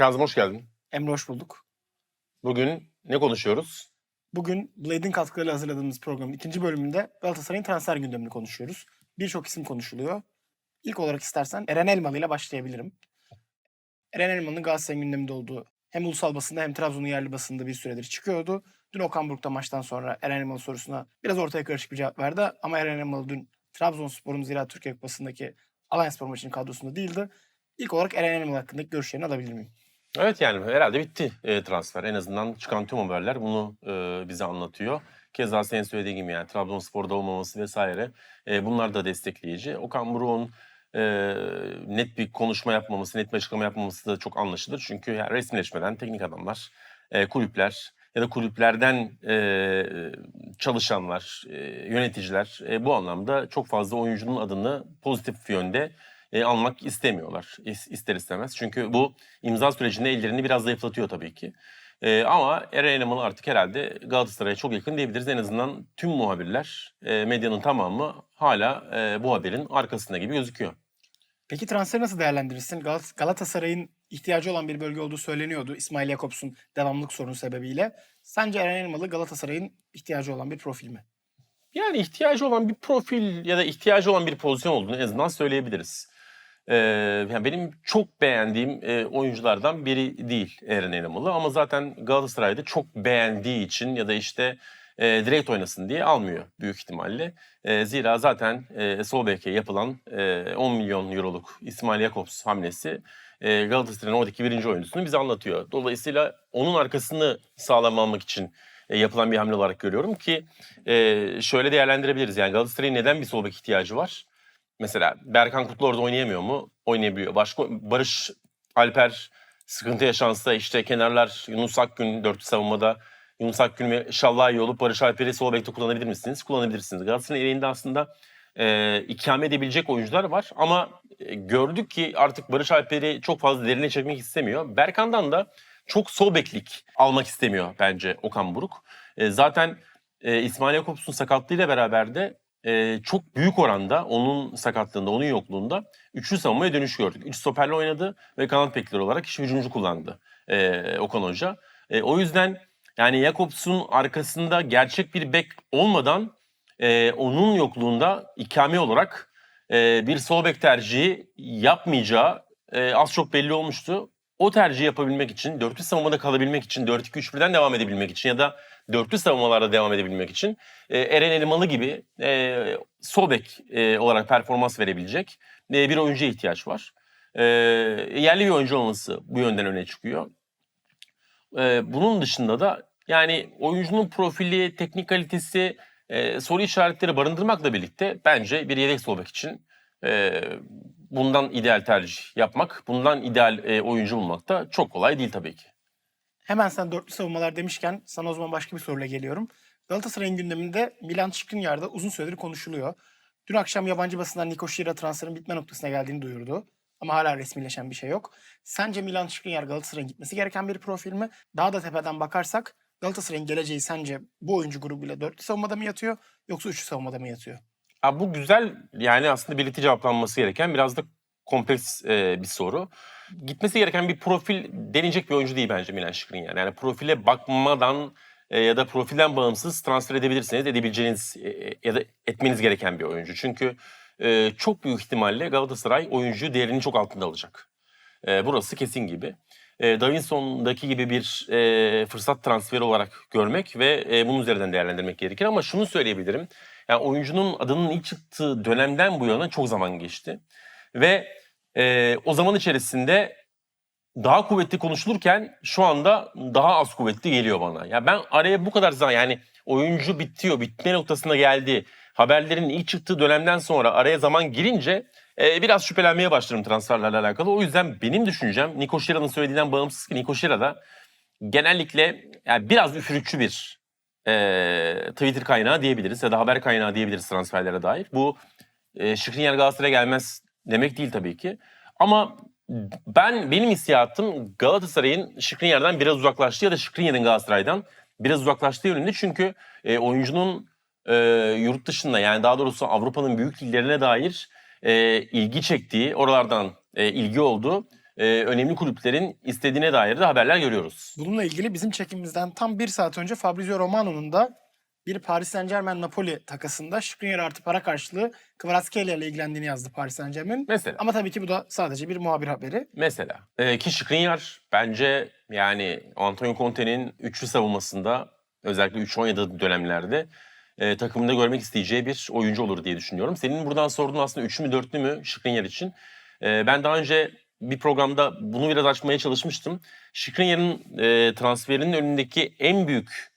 Kazım hoş geldin. Emre hoş bulduk. Bugün ne konuşuyoruz? Bugün Blade'in katkılarıyla hazırladığımız programın ikinci bölümünde Galatasaray'ın transfer gündemini konuşuyoruz. Birçok isim konuşuluyor. İlk olarak istersen Eren Elmalı ile başlayabilirim. Eren Elmalı'nın Galatasaray'ın gündeminde olduğu hem ulusal basında hem Trabzon'un yerli basında bir süredir çıkıyordu. Dün Okan Buruk'ta maçtan sonra Eren Elmalı sorusuna biraz ortaya karışık bir cevap verdi. Ama Eren Elmalı dün Trabzonspor'un Zira Türkiye Kupası'ndaki Allianz Spor maçının kadrosunda değildi. İlk olarak Eren Elmalı hakkındaki görüşlerini alabilir miyim? Evet yani herhalde bitti e, transfer. En azından çıkan tüm haberler bunu e, bize anlatıyor. Keza senin söylediğin gibi yani Trabzonspor'da olmaması vesaire e, bunlar da destekleyici. Okan Buruk'un e, net bir konuşma yapmaması, net bir açıklama yapmaması da çok anlaşılır. Çünkü yani resmileşmeden teknik adamlar, e, kulüpler ya da kulüplerden e, çalışanlar, e, yöneticiler e, bu anlamda çok fazla oyuncunun adını pozitif yönde e, almak istemiyorlar is- ister istemez. Çünkü bu imza sürecinde ellerini biraz zayıflatıyor tabii ki. E, ama Eren Elmalı artık herhalde Galatasaray'a çok yakın diyebiliriz. En azından tüm muhabirler, e, medyanın tamamı hala e, bu haberin arkasında gibi gözüküyor. Peki transferi nasıl değerlendirirsin? Gal- Galatasaray'ın ihtiyacı olan bir bölge olduğu söyleniyordu İsmail Jakobs'un devamlılık sorunu sebebiyle. Sence Eren Elmalı Galatasaray'ın ihtiyacı olan bir profil mi? Yani ihtiyacı olan bir profil ya da ihtiyacı olan bir pozisyon olduğunu en azından söyleyebiliriz. Ee, yani benim çok beğendiğim e, oyunculardan biri değil Eren Elmalı ama zaten Galatasaray'da çok beğendiği için ya da işte e, direkt oynasın diye almıyor büyük ihtimalle. E, zira zaten e, sol yapılan e, 10 milyon euroluk İsmail Jakobs hamlesi e, Galatasaray'ın oradaki birinci oyuncusunu bize anlatıyor. Dolayısıyla onun arkasını sağlam almak için e, yapılan bir hamle olarak görüyorum ki e, şöyle değerlendirebiliriz. Yani Galatasaray'ın neden bir sol bek ihtiyacı var? Mesela Berkan Kutlu orada oynayamıyor mu? Oynayabiliyor. Başka Barış Alper sıkıntı yaşansa işte kenarlar Yunus Akgün dörtlü savunmada Yunus Akgün ve Şallahi olup Barış Alper'i sol bekte kullanabilir misiniz? Kullanabilirsiniz. Galatasaray'ın elinde aslında e, ikame edebilecek oyuncular var ama e, gördük ki artık Barış Alper'i çok fazla derine çekmek istemiyor. Berkan'dan da çok sol beklik almak istemiyor bence Okan Buruk. E, zaten e, İsmail Jakobs'un sakatlığıyla beraber de e, çok büyük oranda onun sakatlığında, onun yokluğunda üçlü savunmaya dönüş gördük. Üç stoperle oynadı ve kanat bekleri olarak kişi hücumcu kullandı e, Okan Hoca. E, o yüzden yani Jakobs'un arkasında gerçek bir bek olmadan e, onun yokluğunda ikame olarak e, bir sol bek tercihi yapmayacağı e, az çok belli olmuştu. O tercihi yapabilmek için, dörtlü savunmada kalabilmek için, 4-2-3-1'den devam edebilmek için ya da dörtlü savunmalarda devam edebilmek için e, Eren Elmalı gibi e, sol bek e, olarak performans verebilecek e, bir oyuncuya ihtiyaç var. E, yerli bir oyuncu olması bu yönden öne çıkıyor. E, bunun dışında da yani oyuncunun profili, teknik kalitesi, e, soru işaretleri barındırmakla birlikte bence bir yedek sol bek için e, bundan ideal tercih yapmak, bundan ideal e, oyuncu bulmak da çok kolay değil tabii ki. Hemen sen dörtlü savunmalar demişken sana o zaman başka bir soruyla geliyorum. Galatasaray'ın gündeminde Milan Skriniar'da uzun süredir konuşuluyor. Dün akşam yabancı basından Niko Şira transferin bitme noktasına geldiğini duyurdu. Ama hala resmileşen bir şey yok. Sence Milan Skriniar Galatasaray'ın gitmesi gereken bir profil mi? Daha da tepeden bakarsak Galatasaray'ın geleceği sence bu oyuncu grubuyla dörtlü savunmada mı yatıyor yoksa üçlü savunmada mı yatıyor? Ha, bu güzel yani aslında birlikte cevaplanması gereken biraz da kompleks e, bir soru. Gitmesi gereken bir profil deneyecek bir oyuncu değil bence Milan Skriniar. Yani profile bakmadan e, ya da profilden bağımsız transfer edebilirsiniz, edebileceğiniz e, ya da etmeniz gereken bir oyuncu. Çünkü e, çok büyük ihtimalle Galatasaray oyuncu değerini çok altında alacak. E, burası kesin gibi. E, Davinson'daki gibi bir e, fırsat transferi olarak görmek ve e, bunun üzerinden değerlendirmek gerekir. Ama şunu söyleyebilirim. Yani oyuncunun adının ilk çıktığı dönemden bu yana çok zaman geçti. Ve e, o zaman içerisinde daha kuvvetli konuşulurken şu anda daha az kuvvetli geliyor bana. Ya ben araya bu kadar zaman yani oyuncu bitiyor, bitme noktasına geldi. Haberlerin ilk çıktığı dönemden sonra araya zaman girince e, biraz şüphelenmeye başladım transferlerle alakalı. O yüzden benim düşüncem Niko Şira'nın söylediğinden bağımsız ki Niko Şira da genellikle yani biraz üfürükçü bir e, Twitter kaynağı diyebiliriz ya da haber kaynağı diyebiliriz transferlere dair. Bu e, Skriniar Galatasaray'a gelmez demek değil tabii ki. Ama ben benim hissiyatım Galatasaray'ın Skriniar'dan biraz uzaklaştığı ya da Skriniar'ın Galatasaray'dan biraz uzaklaştığı yönünde. Çünkü e, oyuncunun e, yurt dışında yani daha doğrusu Avrupa'nın büyük liglerine dair e, ilgi çektiği, oralardan e, ilgi olduğu e, önemli kulüplerin istediğine dair de haberler görüyoruz. Bununla ilgili bizim çekimimizden tam bir saat önce Fabrizio Romano'nun da bir Paris Saint Germain Napoli takasında Skriniar artı para karşılığı Kvaratskhelia ile ilgilendiğini yazdı Paris Saint Germain. Mesela. Ama tabii ki bu da sadece bir muhabir haberi. Mesela. Ee, ki Skriniar bence yani Antonio Conte'nin üçlü savunmasında özellikle 3 oynadığı dönemlerde e, takımında görmek isteyeceği bir oyuncu olur diye düşünüyorum. Senin buradan sorduğun aslında üçlü mü dörtlü mü Skriniar için. E, ben daha önce bir programda bunu biraz açmaya çalışmıştım. Skriniar'ın e, transferinin önündeki en büyük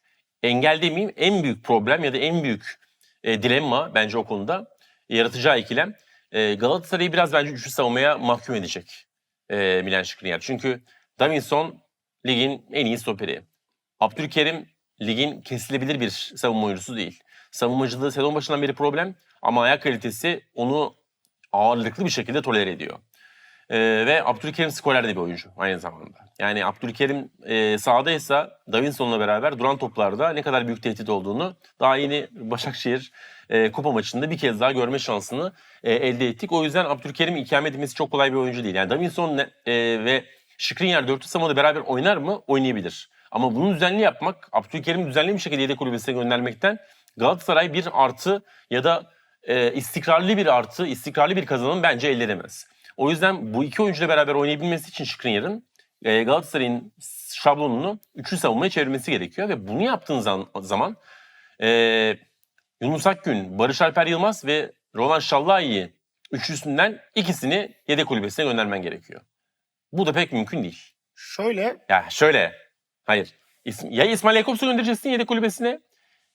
engel demeyeyim en büyük problem ya da en büyük e, dilemma bence o konuda yaratacağı ikilem e, Galatasaray'ı biraz bence üçlü savunmaya mahkum edecek e, Milan Skriniar. Çünkü Davinson ligin en iyi stoperi. Abdülkerim ligin kesilebilir bir savunma oyuncusu değil. Savunmacılığı sezon başından beri problem ama ayak kalitesi onu ağırlıklı bir şekilde tolere ediyor. E, ve Abdülkerim skorer de bir oyuncu aynı zamanda. Yani Abdülkerim e, sahadaysa Davinson'la beraber duran toplarda ne kadar büyük tehdit olduğunu daha yeni Başakşehir e, kupa maçında bir kez daha görme şansını e, elde ettik. O yüzden Abdülkerim ikame edilmesi çok kolay bir oyuncu değil. Yani Davinson e, ve Skriniar dörtlü savunmada beraber oynar mı? Oynayabilir. Ama bunu düzenli yapmak, Abdülkerim'i düzenli bir şekilde yedek kulübesine göndermekten Galatasaray bir artı ya da e, istikrarlı bir artı, istikrarlı bir kazanım bence elde edemez. O yüzden bu iki oyuncuyla beraber oynayabilmesi için Skriniar'ın e, Galatasaray'ın şablonunu üçlü savunmaya çevirmesi gerekiyor ve bunu yaptığın zam- zaman e, Yunus Akgün, Barış Alper Yılmaz ve Roland Şallayi'yi üçlüsünden ikisini yedek kulübesine göndermen gerekiyor. Bu da pek mümkün değil. Şöyle Ya şöyle, hayır. İsm- Ya İsmail Jakobs'u göndereceksin yedek kulübesine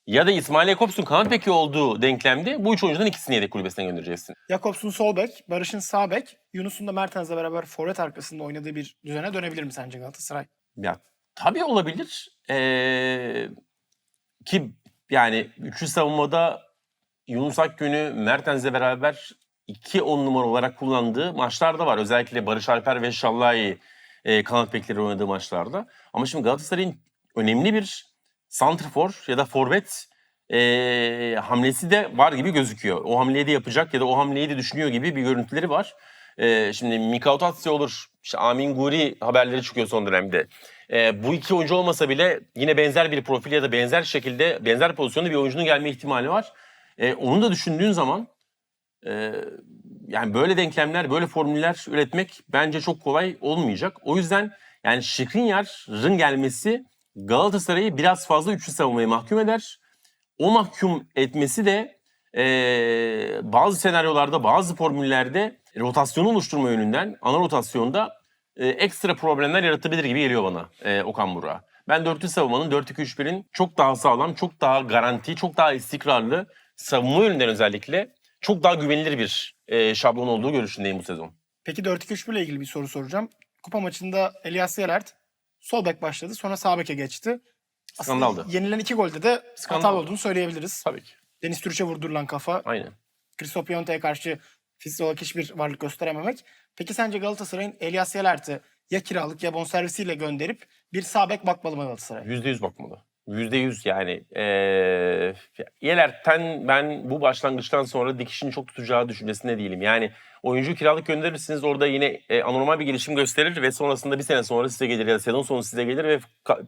ya da İsmail Jakobs'un kanat beki olduğu denklemde bu üç oyuncudan ikisini yedek kulübesine göndereceksin. Jakobs'un sol bek, Barış'ın sağ bek, Yunus'un da Mertens'le beraber forvet arkasında oynadığı bir düzene dönebilir mi sence Galatasaray? Ya tabii olabilir. Ee, ki yani üçlü savunmada Yunus Akgün'ü Mertens'le beraber iki on numara olarak kullandığı maçlar da var. Özellikle Barış Alper ve Şallayi e, kanat bekleri oynadığı maçlarda. Ama şimdi Galatasaray'ın önemli bir santrfor ya da forvet e, hamlesi de var gibi gözüküyor. O hamleyi de yapacak ya da o hamleyi de düşünüyor gibi bir görüntüleri var. E, şimdi Mikao Tatsi olur, işte Amin Guri haberleri çıkıyor son dönemde. E, bu iki oyuncu olmasa bile yine benzer bir profil ya da benzer şekilde benzer pozisyonda bir oyuncunun gelme ihtimali var. E, onu da düşündüğün zaman e, yani böyle denklemler, böyle formüller üretmek bence çok kolay olmayacak. O yüzden yani Skriniar'ın gelmesi Galatasaray'ı biraz fazla üçlü savunmaya mahkum eder. O mahkum etmesi de e, bazı senaryolarda, bazı formüllerde rotasyonu oluşturma yönünden ana rotasyonda e, ekstra problemler yaratabilir gibi geliyor bana e, Okan Burak'a. Ben dörtlü savunmanın 4-2-3-1'in çok daha sağlam, çok daha garanti, çok daha istikrarlı savunma yönünden özellikle çok daha güvenilir bir e, şablon olduğu görüşündeyim bu sezon. Peki 4-2-3-1 ile ilgili bir soru soracağım. Kupa maçında Elias Yelert sol bek başladı sonra sağ beke geçti. Aslında Skandaldı. yenilen iki golde de Skandal. hata olduğunu söyleyebiliriz. Tabii ki. Deniz Türüç'e vurdurulan kafa, Aynen. Christoph Piontek'e karşı fiziksel olarak hiçbir varlık gösterememek. Peki sence Galatasaray'ın Elias Yelert'i ya kiralık ya bonservisiyle gönderip bir sağ bek bakmalı mı Galatasaray? Yüzde yüz bakmalı. Yüzde yüz yani. Ee, Yelert'ten ben bu başlangıçtan sonra dikişini çok tutacağı düşüncesinde değilim. Yani oyuncu kiralık gönderirsiniz orada yine e, anormal bir gelişim gösterir ve sonrasında bir sene sonra size gelir ya da sezon sonu size gelir ve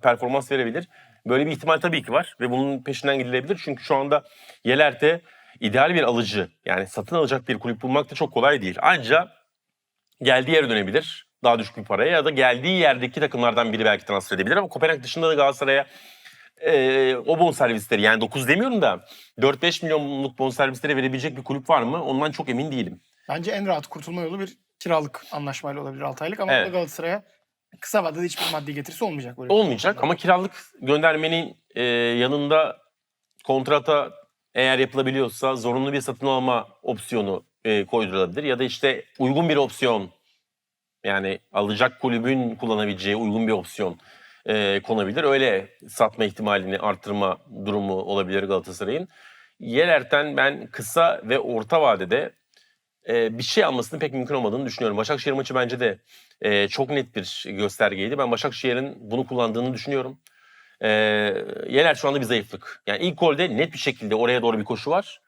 performans verebilir. Böyle bir ihtimal tabii ki var ve bunun peşinden gidilebilir. Çünkü şu anda Yelert'e ideal bir alıcı yani satın alacak bir kulüp bulmak da çok kolay değil. Ancak geldiği yere dönebilir. Daha düşük bir paraya ya da geldiği yerdeki takımlardan biri belki transfer edebilir ama Kopenhag dışında da Galatasaray'a e, o bonservisleri yani 9 demiyorum da 4-5 milyonluk bonservisleri verebilecek bir kulüp var mı? Ondan çok emin değilim. Bence en rahat kurtulma yolu bir kiralık anlaşmayla olabilir 6 aylık ama Evet. Galatasaray'a kısa vadede hiçbir maddi getirisi olmayacak. Böyle bir Olmayacak ama kiralık göndermenin e, yanında kontrata eğer yapılabiliyorsa zorunlu bir satın alma opsiyonu e, koydurulabilir ya da işte uygun bir opsiyon yani alacak kulübün kullanabileceği uygun bir opsiyon e, konabilir. Öyle satma ihtimalini arttırma durumu olabilir Galatasaray'ın. Yelerten ben kısa ve orta vadede e, bir şey almasının pek mümkün olmadığını düşünüyorum. Başakşehir maçı bence de e, çok net bir göstergeydi. Ben Başakşehir'in bunu kullandığını düşünüyorum. E, Yeler şu anda bir zayıflık. Yani ilk golde net bir şekilde oraya doğru bir koşu var.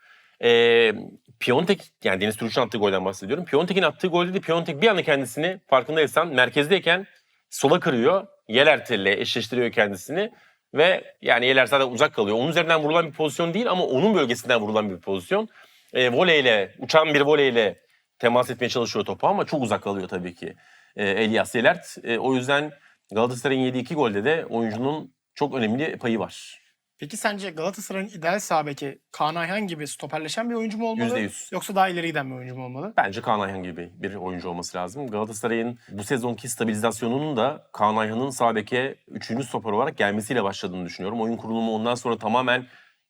E, Piontek yani Deniz Türkçü'nün attığı golden bahsediyorum. Piontek'in attığı golde de Piontek bir anda kendisini farkındaysan merkezdeyken sola kırıyor. Yelertel'le eşleştiriyor kendisini. Ve yani Yeler zaten uzak kalıyor. Onun üzerinden vurulan bir pozisyon değil ama onun bölgesinden vurulan bir pozisyon. E, voleyle, uçan bir voleyle temas etmeye çalışıyor topa ama çok uzak kalıyor tabii ki e, Elias Yelert. E, o yüzden Galatasaray'ın yediği iki golde de oyuncunun çok önemli payı var. Peki sence Galatasaray'ın ideal sağ beki Kaan Ayhan gibi stoperleşen bir oyuncu mu olmalı? %100. Yoksa daha ileri giden bir oyuncu mu olmalı? Bence Kaan Ayhan gibi bir oyuncu olması lazım. Galatasaray'ın bu sezonki stabilizasyonunun da Kaan Ayhan'ın sağ beke 3. stoper olarak gelmesiyle başladığını düşünüyorum. Oyun kurulumu ondan sonra tamamen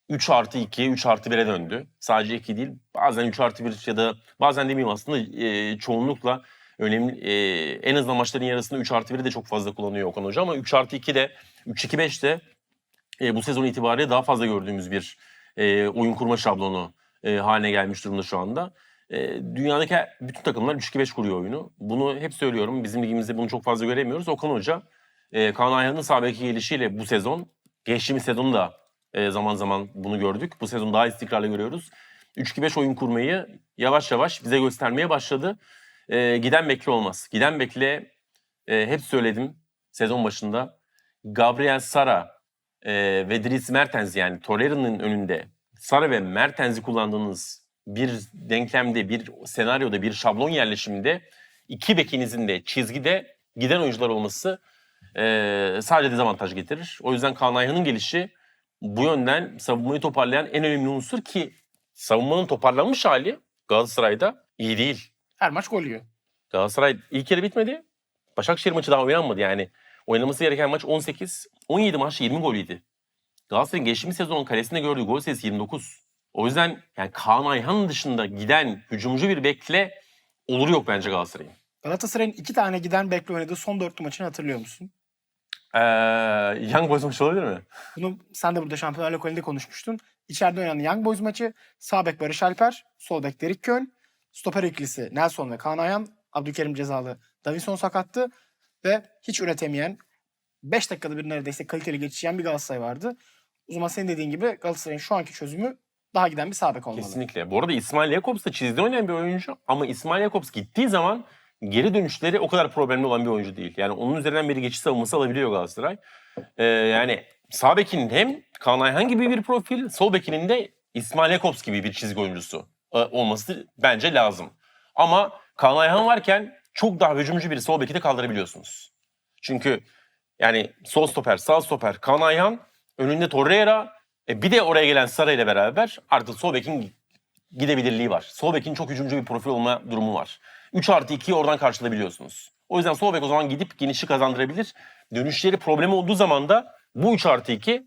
3 artı 2'ye 3 artı 1'e döndü. Sadece 2 değil bazen 3 artı 1 ya da bazen demeyeyim aslında e, çoğunlukla önemli e, en azından maçların yarısında 3 artı 1'i de çok fazla kullanıyor Okan Hoca ama 3 artı 2 de 3-2-5 de e, bu sezon itibariyle daha fazla gördüğümüz bir e, oyun kurma şablonu e, haline gelmiş durumda şu anda. E, dünyadaki bütün takımlar 3-2-5 kuruyor oyunu. Bunu hep söylüyorum. Bizim ligimizde bunu çok fazla göremiyoruz. Okan Hoca e, Kaan Ayhan'ın sağ beki gelişiyle bu sezon, geçtiğimiz sezonu da e, zaman zaman bunu gördük. Bu sezon daha istikrarlı görüyoruz. 3-2-5 oyun kurmayı yavaş yavaş bize göstermeye başladı. E, giden bekle olmaz. Giden bekle e, hep söyledim sezon başında. Gabriel Sara e, ve Dries Mertens yani Torreira'nın önünde Sara ve Mertens'i kullandığınız bir denklemde, bir senaryoda, bir şablon yerleşiminde iki bekinizin de çizgide giden oyuncular olması e, sadece dezavantaj getirir. O yüzden Kaan Ayhan'ın gelişi bu yönden savunmayı toparlayan en önemli unsur ki savunmanın toparlanmış hali Galatasaray'da iyi değil. Her maç gol yiyor. Galatasaray ilk yarı bitmedi. Başakşehir maçı daha oynanmadı yani. Oynaması gereken maç 18. 17 maç 20 gol yedi. Galatasaray'ın geçtiğimiz sezonun kalesinde gördüğü gol sayısı 29. O yüzden yani Kaan Ayhan dışında giden hücumcu bir bekle olur yok bence Galatasaray'ın. Galatasaray'ın iki tane giden bekle oynadığı son dörtlü maçını hatırlıyor musun? Ee, Young Boys maçı olabilir mi? Bunu sen de burada Şampiyonlar Ligi'nde konuşmuştun. İçeride oynanan Young Boys maçı sağ bek Barış Alper, sol bek Derik Kön, stoper ikilisi Nelson ve Kaan Ayhan, Abdülkerim cezalı, Davinson sakattı ve hiç üretemeyen 5 dakikada bir neredeyse kaliteli geçişen bir Galatasaray vardı. O zaman senin dediğin gibi Galatasaray'ın şu anki çözümü daha giden bir sağ bek olmalı. Kesinlikle. Bu arada İsmail Jakobs da çizdi oynayan bir oyuncu ama İsmail Jakobs gittiği zaman geri dönüşleri o kadar problemli olan bir oyuncu değil. Yani onun üzerinden bir geçiş savunması alabiliyor Galatasaray. Ee, yani sağ bekinin hem Kaan Ayhan gibi bir profil, sol bekinin de İsmail Jakobs gibi bir çizgi oyuncusu e, olması bence lazım. Ama Kaan Ayhan varken çok daha hücumcu bir sol beki de kaldırabiliyorsunuz. Çünkü yani sol stoper, sağ stoper, Kaan Ayhan, önünde Torreira, e, bir de oraya gelen Sara ile beraber artık sol bekin gidebilirliği var. Sol bekin çok hücumcu bir profil olma durumu var. 3 artı 2'yi oradan karşılayabiliyorsunuz. O yüzden sol bek o zaman gidip genişi kazandırabilir. Dönüşleri problemi olduğu zaman da bu 3 artı 2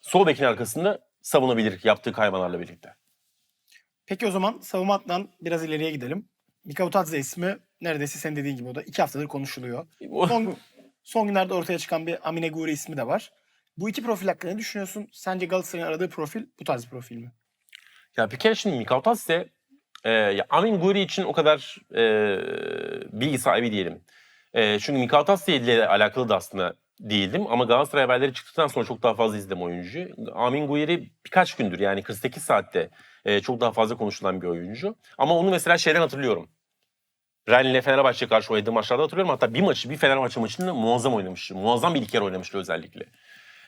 sol bekin arkasında savunabilir yaptığı kaymalarla birlikte. Peki o zaman savunma hattından biraz ileriye gidelim. Mika Utadze ismi neredeyse senin dediğin gibi o da iki haftadır konuşuluyor. Son, son günlerde ortaya çıkan bir Amine Guri ismi de var. Bu iki profil hakkında ne düşünüyorsun? Sence Galatasaray'ın aradığı profil bu tarz bir profil mi? Ya bir kere şimdi Mikal Tasse, e, ya Amin Guri için o kadar e, bilgi sahibi değilim. E, çünkü Mikal Tasse ile alakalı da aslında değildim. Ama Galatasaray haberleri çıktıktan sonra çok daha fazla izledim oyuncuyu. Amin Guyeri birkaç gündür yani 48 saatte e, çok daha fazla konuşulan bir oyuncu. Ama onu mesela şeyden hatırlıyorum. Rennes ile Fenerbahçe karşı oynadığı maçlarda hatırlıyorum. Hatta bir maçı, bir Fenerbahçe maçında muazzam oynamıştı. Muazzam bir iki kere oynamıştı özellikle.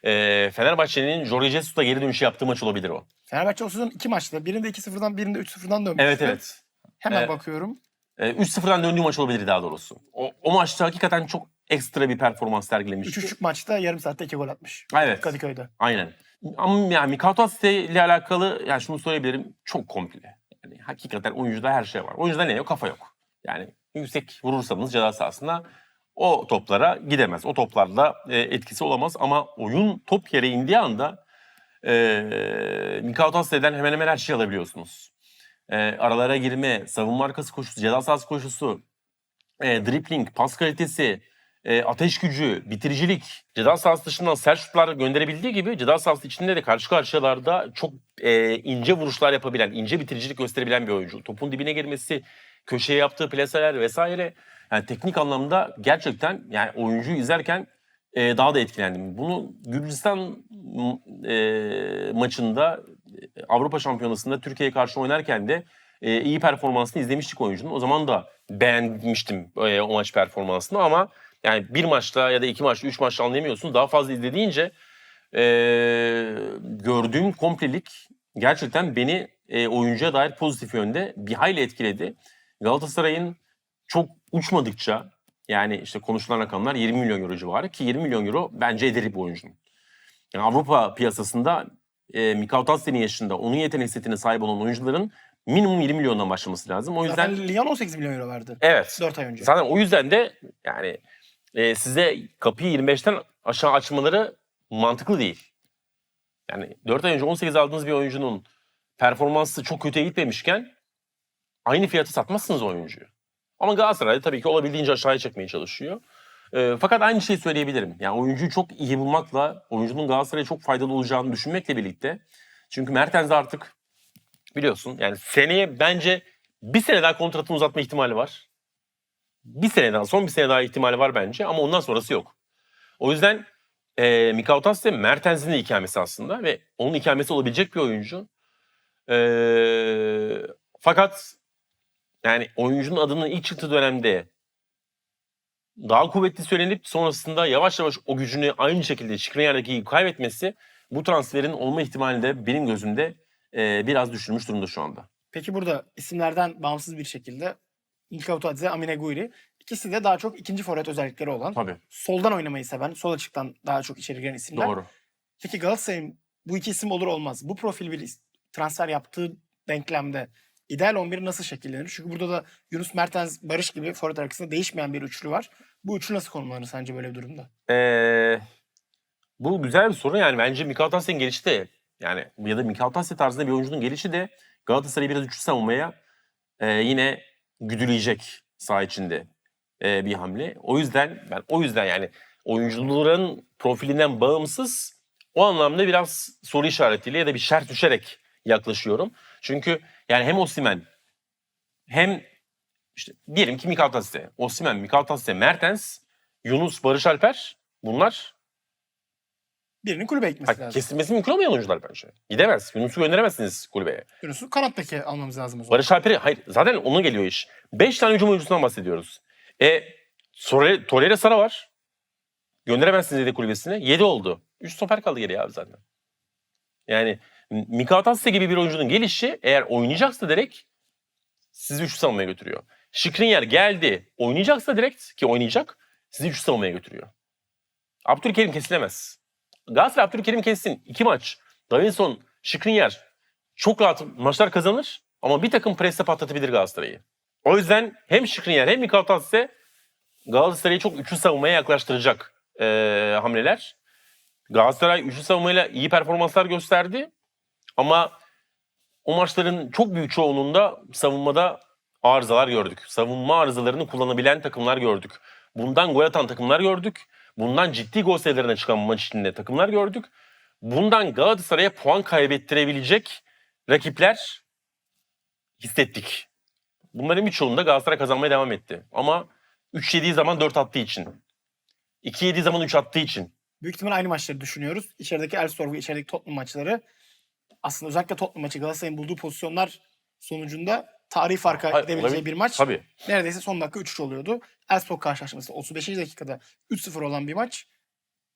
E, Fenerbahçe'nin Jorge Jesus'a geri dönüşü yaptığı maç olabilir o. Fenerbahçe o sezon iki maçta. Birinde 2-0'dan birinde 3-0'dan dönmüştü. Evet evet. Hemen Evet. E, bakıyorum. 3-0'dan döndüğü maç olabilir daha doğrusu. O, o maçta hakikaten çok ekstra bir performans sergilemişti. 3-3 maçta yarım saatte 2 gol atmış. Evet. Kadıköy'de. Aynen. Ama yani Mikautas ile alakalı yani şunu söyleyebilirim çok komple. Yani hakikaten oyuncuda her şey var. Oyuncuda ne yok? Kafa yok. Yani yüksek vurursanız ceza sahasına o toplara gidemez. O toplarla e, etkisi olamaz ama oyun top yere indiği anda e, Mikautas'tan hemen hemen her şeyi alabiliyorsunuz. E, aralara girme, savunma arkası koşusu, ceza sahası koşusu, e, dribbling, pas kalitesi, e, ateş gücü, bitiricilik, ceza sahası dışından sert şutlar gönderebildiği gibi ceza sahası içinde de karşı karşıyalarda çok e, ince vuruşlar yapabilen, ince bitiricilik gösterebilen bir oyuncu. Topun dibine girmesi, köşeye yaptığı plaseler vesaire. Yani teknik anlamda gerçekten yani oyuncuyu izlerken e, daha da etkilendim. Bunu Gürcistan e, maçında Avrupa Şampiyonası'nda Türkiye'ye karşı oynarken de e, iyi performansını izlemiştik oyuncunun. O zaman da beğenmiştim e, o maç performansını ama yani bir maçta ya da iki maçta, üç maçta anlayamıyorsun. Daha fazla izlediğince e, gördüğüm komplelik gerçekten beni e, oyuncuya dair pozitif yönde bir hayli etkiledi. Galatasaray'ın çok uçmadıkça yani işte konuşulan rakamlar 20 milyon euro civarı ki 20 milyon euro bence ederi bir oyuncunun. Yani Avrupa piyasasında e, Mikau Tassi'nin yaşında onun yetenek setine sahip olan oyuncuların minimum 20 milyondan başlaması lazım. O yüzden Zaten Lyon 18 milyon euro verdi. evet 4 ay önce. Zaten o yüzden de yani e, size kapıyı 25'ten aşağı açmaları mantıklı değil. Yani 4 ay önce 18 aldığınız bir oyuncunun performansı çok kötüye gitmemişken aynı fiyatı satmazsınız oyuncuyu. Ama Galatasaray tabii ki olabildiğince aşağıya çekmeye çalışıyor. E, fakat aynı şeyi söyleyebilirim. Yani oyuncuyu çok iyi bulmakla, oyuncunun Galatasaray'a çok faydalı olacağını düşünmekle birlikte. Çünkü Mertens artık biliyorsun yani seneye bence bir sene daha kontratını uzatma ihtimali var bir sene daha, son bir sene daha ihtimali var bence ama ondan sonrası yok. O yüzden e, Mikau Tasse Mertens'in de ikamesi aslında ve onun ikamesi olabilecek bir oyuncu. E, fakat yani oyuncunun adının ilk çıktığı dönemde daha kuvvetli söylenip sonrasında yavaş yavaş o gücünü aynı şekilde Skriniar'daki kaybetmesi bu transferin olma ihtimali de benim gözümde e, biraz düşürmüş durumda şu anda. Peki burada isimlerden bağımsız bir şekilde İlkay Utadze, Amine Guyri. İkisi de daha çok ikinci forvet özellikleri olan, Tabii soldan oynamayı seven, sol açıktan daha çok içeri giren isimler. doğru. Peki Galatasaray'ın bu iki isim olur olmaz. Bu profil bir transfer yaptığı denklemde ideal 11 nasıl şekillenir? Çünkü burada da Yunus Mertens, Barış gibi forvet arkasında değişmeyen bir üçlü var. Bu üçlü nasıl konumlanır sence böyle bir durumda? Ee, bu güzel bir soru. Yani bence Tassi'nin gelişi de yani ya da Tassi tarzında bir oyuncunun gelişi de Galatasaray'ı biraz üçlü savunmaya e, yine güdüleyecek saha içinde e, bir hamle. O yüzden ben o yüzden yani oyuncuların profilinden bağımsız o anlamda biraz soru işaretiyle ya da bir şert düşerek yaklaşıyorum. Çünkü yani hem Osimhen hem işte diyelim ki Mikal Tassi, Osimhen, Mikal Tassi, Mertens, Yunus, Barış Alper bunlar Birinin kulübe gitmesi Bak, lazım. kesilmesi mümkün olmayan oyuncular bence. Gidemez. Yunus'u gönderemezsiniz kulübeye. Yunus'u kanattaki almamız lazım o zaman. Barış Alper'i hayır zaten ona geliyor iş. 5 tane hücum oyuncusundan bahsediyoruz. E Torre- Torreira Sara var. Gönderemezsiniz yedek kulübesine. 7 oldu. 3 stoper kaldı geriye abi zaten. Yani Mika Tasse gibi bir oyuncunun gelişi eğer oynayacaksa direkt sizi 3 savunmaya götürüyor. Skriniar geldi oynayacaksa direkt ki oynayacak sizi 3 savunmaya götürüyor. Abdülkerim kesilemez. Galatasaray Abdülkerim kessin. 2 maç. Davinson, Skriniar çok rahat maçlar kazanır ama bir takım preste patlatabilir Galatasaray'ı. O yüzden hem Skriniar hem Mikal Tatse Galatasaray'ı çok üçlü savunmaya yaklaştıracak eee, hamleler. Galatasaray üçlü savunmayla iyi performanslar gösterdi ama o maçların çok büyük çoğunluğunda savunmada arızalar gördük. Savunma arızalarını kullanabilen takımlar gördük. Bundan gol atan takımlar gördük. Bundan ciddi gol sayılarına çıkan maç içinde takımlar gördük. Bundan Galatasaray'a puan kaybettirebilecek rakipler hissettik. Bunların birçoğunda Galatasaray kazanmaya devam etti. Ama 3 yediği zaman 4 attığı için. 2 yediği zaman 3 attığı için. Büyük ihtimal aynı maçları düşünüyoruz. İçerideki Elfsborg ve içerideki Tottenham maçları aslında özellikle Tottenham maçı Galatasaray'ın bulduğu pozisyonlar sonucunda tarihi farka Hayır, gidebileceği olabilir. bir maç. Tabii. Neredeyse son dakika 3-3 oluyordu. Elfsborg karşılaşması 35. dakikada 3-0 olan bir maç.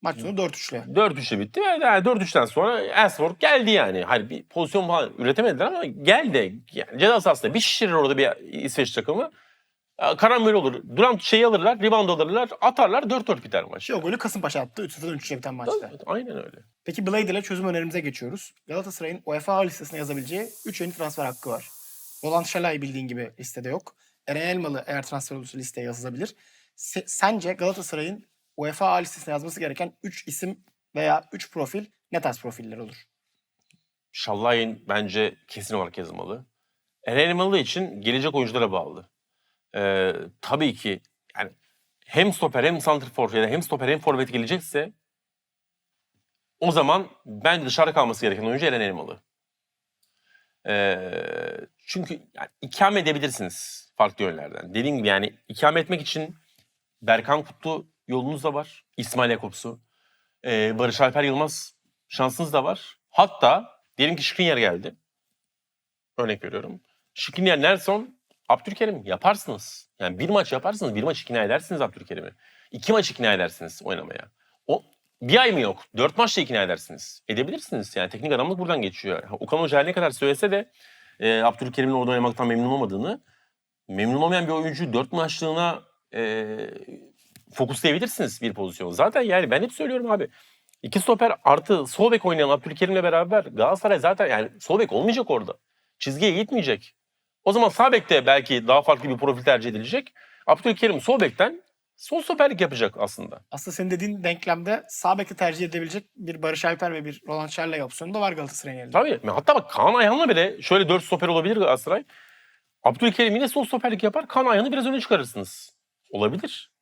Maç sonu 4-3'le. 4-3'le bitti yani 4-3'ten sonra Elfsborg geldi yani. Hani bir pozisyon falan üretemediler ama geldi. Yani ceza sahasında bir şişirir orada bir İsveç takımı. Karambol olur. Duran şeyi alırlar, rebound alırlar, atarlar 4-4 biter maç. O golü Kasımpaşa attı 3-0'dan 3'e biten maçta. Aynen öyle. Peki Blade ile çözüm önerimize geçiyoruz. Galatasaray'ın UEFA listesine yazabileceği 3 yeni transfer hakkı var. Roland Şalay bildiğin gibi listede yok. Eren Elmalı eğer transfer olursa listeye yazılabilir. Se- sence Galatasaray'ın UEFA listesine yazması gereken 3 isim veya 3 profil ne tarz profiller olur? Şallay'ın bence kesin olarak yazılmalı. Eren Elmalı için gelecek oyunculara bağlı. Ee, tabii ki yani hem stoper hem santrfor ya da hem stoper hem forvet gelecekse o zaman bence dışarıda kalması gereken oyuncu Eren Elmalı. Ee, çünkü yani ikame edebilirsiniz farklı yönlerden. Dediğim gibi yani ikame etmek için Berkan Kutlu yolunuz da var. İsmail Yakupsu. Ee, Barış Alper Yılmaz şansınız da var. Hatta Diyelim ki Skriniar geldi. Örnek veriyorum. Skriniar, Nelson, Abdülkerim yaparsınız. Yani bir maç yaparsınız. Bir maç ikna edersiniz Abdülkerim'i. İki maç ikna edersiniz oynamaya. O bir ay mı yok? Dört maçta ikna edersiniz. Edebilirsiniz. Yani teknik adamlık buradan geçiyor. Okan Hoca ne kadar söylese de e, Abdülkerim'in orada oynamaktan memnun olmadığını memnun olmayan bir oyuncuyu dört maçlığına e, fokuslayabilirsiniz bir pozisyon. Zaten yani ben hep söylüyorum abi. İki stoper artı sol bek oynayan Abdülkerim'le beraber Galatasaray zaten yani sol bek olmayacak orada. Çizgiye gitmeyecek. O zaman sağ bekte belki daha farklı bir profil tercih edilecek. Abdülkerim sol bekten sol stoperlik yapacak aslında. Aslında senin dediğin denklemde sağ beki tercih edebilecek bir Barış Alper ve bir Roland Şerley opsiyonu da var Galatasaray'ın elinde. Tabii. Hatta bak Kaan Ayhan'la bile şöyle dört stoper olabilir Galatasaray. Abdülkerim yine sol stoperlik yapar. Kaan Ayhan'ı biraz öne çıkarırsınız. Olabilir.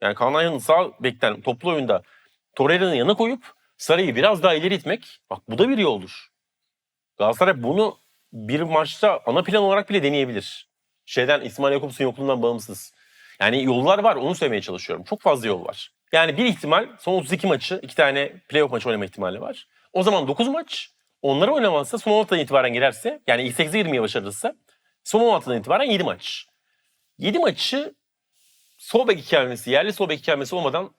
Yani Kaan Ayhan'ı sağ bekten toplu oyunda Torreira'nın yanına koyup Saray'ı biraz daha ileri itmek. Bak bu da bir yoldur. Galatasaray bunu bir maçta ana plan olarak bile deneyebilir. Şeyden İsmail Yakups'un yokluğundan bağımsız. Yani yollar var onu söylemeye çalışıyorum. Çok fazla yol var. Yani bir ihtimal son 32 maçı iki tane playoff maçı oynama ihtimali var. O zaman 9 maç onları oynamazsa son 16'dan itibaren girerse yani ilk 8'e girmeye başarırsa son 16'dan itibaren 7 maç. 7 maçı sol bek ikamesi, yerli sol bek ikamesi olmadan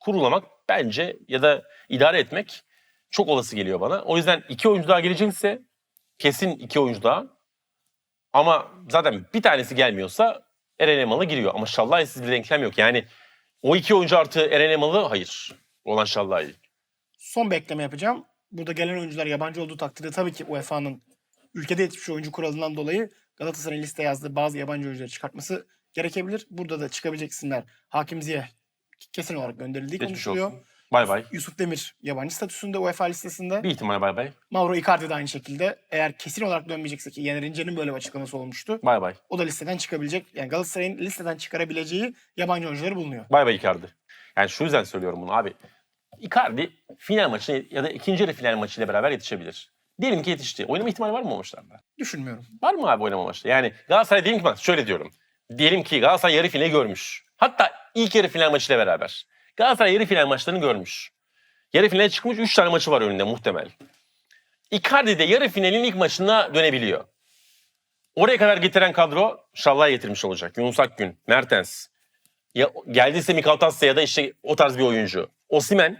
kurulamak bence ya da idare etmek çok olası geliyor bana. O yüzden iki oyuncu daha gelecekse kesin iki oyuncu daha. Ama zaten bir tanesi gelmiyorsa Eren Elmalı giriyor. Ama Şallah'sız bir denklem yok. Yani o iki oyuncu artı Eren Elmalı hayır. Olan Şallah'ı. Son bir ekleme yapacağım. Burada gelen oyuncular yabancı olduğu takdirde tabii ki UEFA'nın ülkede yetişmiş oyuncu kuralından dolayı Galatasaray'ın listeye yazdığı bazı yabancı oyuncuları çıkartması gerekebilir. Burada da çıkabilecek isimler Hakim Ziyeh kesin olarak gönderildiği Geçmiş konuşuluyor. olsun. Bay bay. Yusuf Demir yabancı statüsünde UEFA listesinde. Bir ihtimal bay bay. Mauro Icardi de aynı şekilde. Eğer kesin olarak dönmeyecekse ki Yener İnce'nin böyle bir açıklaması olmuştu. Bay bay. O da listeden çıkabilecek. Yani Galatasaray'ın listeden çıkarabileceği yabancı oyuncuları bulunuyor. Bay bay Icardi. Yani şu yüzden söylüyorum bunu abi. Icardi final maçı ya da ikinci yarı final maçıyla beraber yetişebilir. Diyelim ki yetişti. Oynama ihtimali var mı o maçlarda? Düşünmüyorum. Var mı abi oynama maçta? Yani Galatasaray diyelim ki şöyle diyorum. Diyelim ki Galatasaray yarı finali görmüş. Hatta ilk yarı final maçıyla beraber. Galatasaray yarı final maçlarını görmüş. Yarı finale çıkmış 3 tane maçı var önünde muhtemel. Icardi de yarı finalin ilk maçına dönebiliyor. Oraya kadar getiren kadro Şallah'ı getirmiş olacak. Yunus Akgün, Mertens. Ya, geldiyse Mikal Tatsı ya da işte o tarz bir oyuncu. Osimen.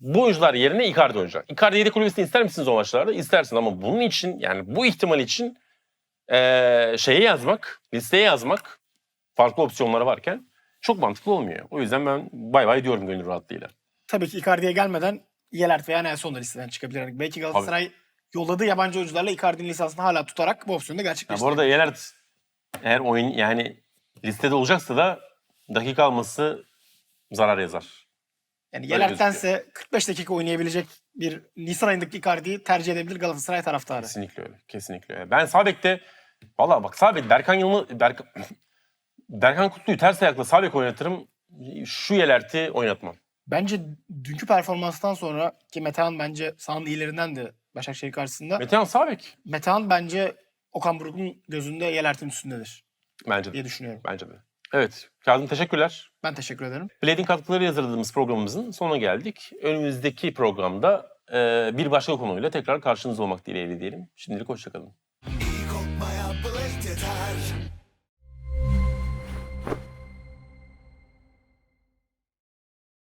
Bu oyuncular yerine Icardi oynayacak. Icardi yedek kulübesini ister misiniz o maçlarda? İstersin ama bunun için yani bu ihtimal için eee şeye yazmak, listeye yazmak farklı opsiyonları varken çok mantıklı olmuyor. O yüzden ben bay bay diyorum gönül rahatlığıyla. Tabii ki Icardi'ye gelmeden Yelert veya Nelson da listeden çıkabilir. Yani belki Galatasaray yolladığı yabancı oyuncularla Icardi'nin lisansını hala tutarak bu opsiyonu da Ya gerçekleştirir. bu arada Yelert eğer oyun yani listede olacaksa da dakika alması zarar yazar. yani böyle Yelert'tense 45 dakika oynayabilecek bir Nisan ayındaki Icardi'yi tercih edebilir Galatasaray taraftarı. Kesinlikle öyle. Kesinlikle öyle. Ben sağ bekte valla bak sağ bek Berkan Yılmaz Berk, Berkan Kutlu'yu ters ayakla sağ bek oynatırım. Şu Yelert'i oynatmam. Bence dünkü performanstan sonra ki Metehan bence sahanın iyilerinden de Başakşehir karşısında. Metehan sağ bek. Metehan bence Okan Buruk'un gözünde Yelert'in üstündedir Bence de. diye düşünüyorum. Bence de. Evet. Kazım teşekkürler. Ben teşekkür ederim. Play'in katkıları hazırladığımız programımızın sonuna geldik. Önümüzdeki programda e, bir başka konuyla tekrar karşınızda olmak dileğiyle diyelim. Şimdilik hoşçakalın. İyi